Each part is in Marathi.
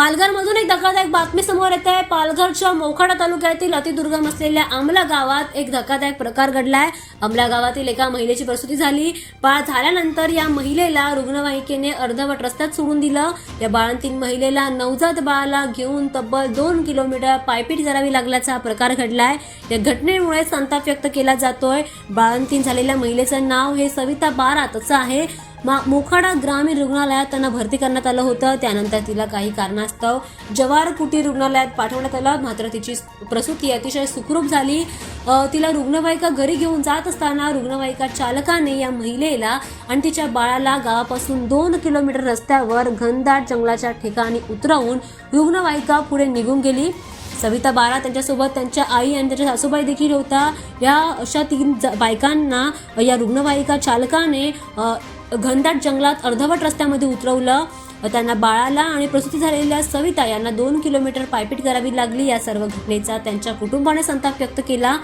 पालघरमधून एक धक्कादायक बातमी समोर येत. आहे पालघरच्या मोखाडा तालुक्यातील अतिदुर्गम असलेल्या आमला गावात एक धक्कादायक प्रकार घडलाय. आमला गावातील एका महिलेची प्रसूती झाली. बाळ झाल्यानंतर या महिलेला रुग्णवाहिकेने अर्धवट रस्त्यात सोडून दिलं. या बाळंतीन महिलेला नवजात बाळाला घेऊन तब्बल दोन किलोमीटर पायपीट करावी लागल्याचा हा प्रकार घडलाय. या घटनेमुळे संताप व्यक्त केला जातोय. बाळंतीन झालेल्या महिलेचं नाव हे सविता बारात असं आहे. मा- मोखाडा ग्रामीण रुग्णालयात त्यांना भरती करण्यात आलं होतं. त्यानंतर तिला काही कारणास्तव जवार कुटीर रुग्णालयात पाठवण्यात आलं. मात्र तिची प्रसूती अतिशय सुखरूप झाली. तिला रुग्णवाहिका घरी घेऊन जात असताना रुग्णवाहिका चालकाने या महिलेला आणि तिच्या बाळाला गावापासून दोन किलोमीटर रस्त्यावर घनदाट जंगलाच्या ठिकाणी उतरवून रुग्णवाहिका पुढे निघून गेली. सविता बारा त्यांच्यासोबत त्यांच्या आई आणि त्यांच्या सासूबाई देखील होता. या अशा तीन ज- बायकांना या रुग्णवाहिका चालकाने घनदाट जंगलात अर्धवट रस्त्यामध्ये उतरवलं. त्यांना बाळाला आणि प्रसूती झालेल्या सविता यांना दोन किलोमीटर पायपीट करावी लागली. या सर्व घटनेचा त्यांच्या कुटुंबाने संताप व्यक्त केला.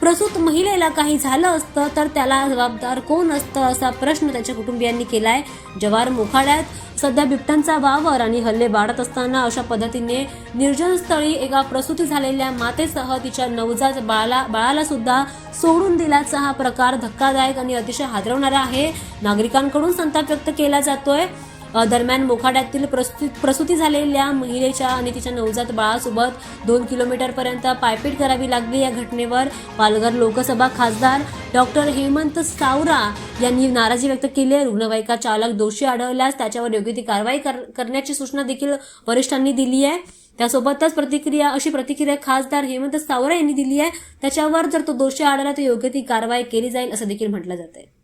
प्रसूत महिलेला काही झालं असतं तर त्याला जबाबदार कोण असतं असा प्रश्न त्याच्या कुटुंबियांनी केलाय. जवार मोखाड्यात सध्या बिबट्यांचा वावर आणि हल्ले वाढत असताना अशा पद्धतीने निर्जन स्थळी एका प्रसूती झालेल्या मातेसह तिच्या नवजात बाळाला बाळाला सुद्धा सोडून दिल्याचा हा प्रकार धक्कादायक आणि अतिशय हादरवणारा आहे. नागरिकांकडून संताप व्यक्त केला जातोय. दरम्यान मोखाड्यातील प्रसूती प्रसूती झालेल्या महिलेच्या आणि तिच्या नवजात बाळासोबत दोन किलोमीटरपर्यंत पायपीट करावी लागली. या घटनेवर पालघर लोकसभा खासदार डॉक्टर हेमंत सावरा यांनी नाराजी व्यक्त केली. आहे रुग्णवाहिका चालक दोषी आढळल्यास त्याच्यावर योग्य ती कारवाई कर- करण्याची सूचना देखील वरिष्ठांनी दिली आहे. त्यासोबतच प्रतिक्रिया अशी प्रतिक्रिया खासदार हेमंत सावरा यांनी दिली आहे. त्याच्यावर जर तो दोषी आढळला तर योग्य ती कारवाई केली जाईल असं देखील म्हटलं जात आहे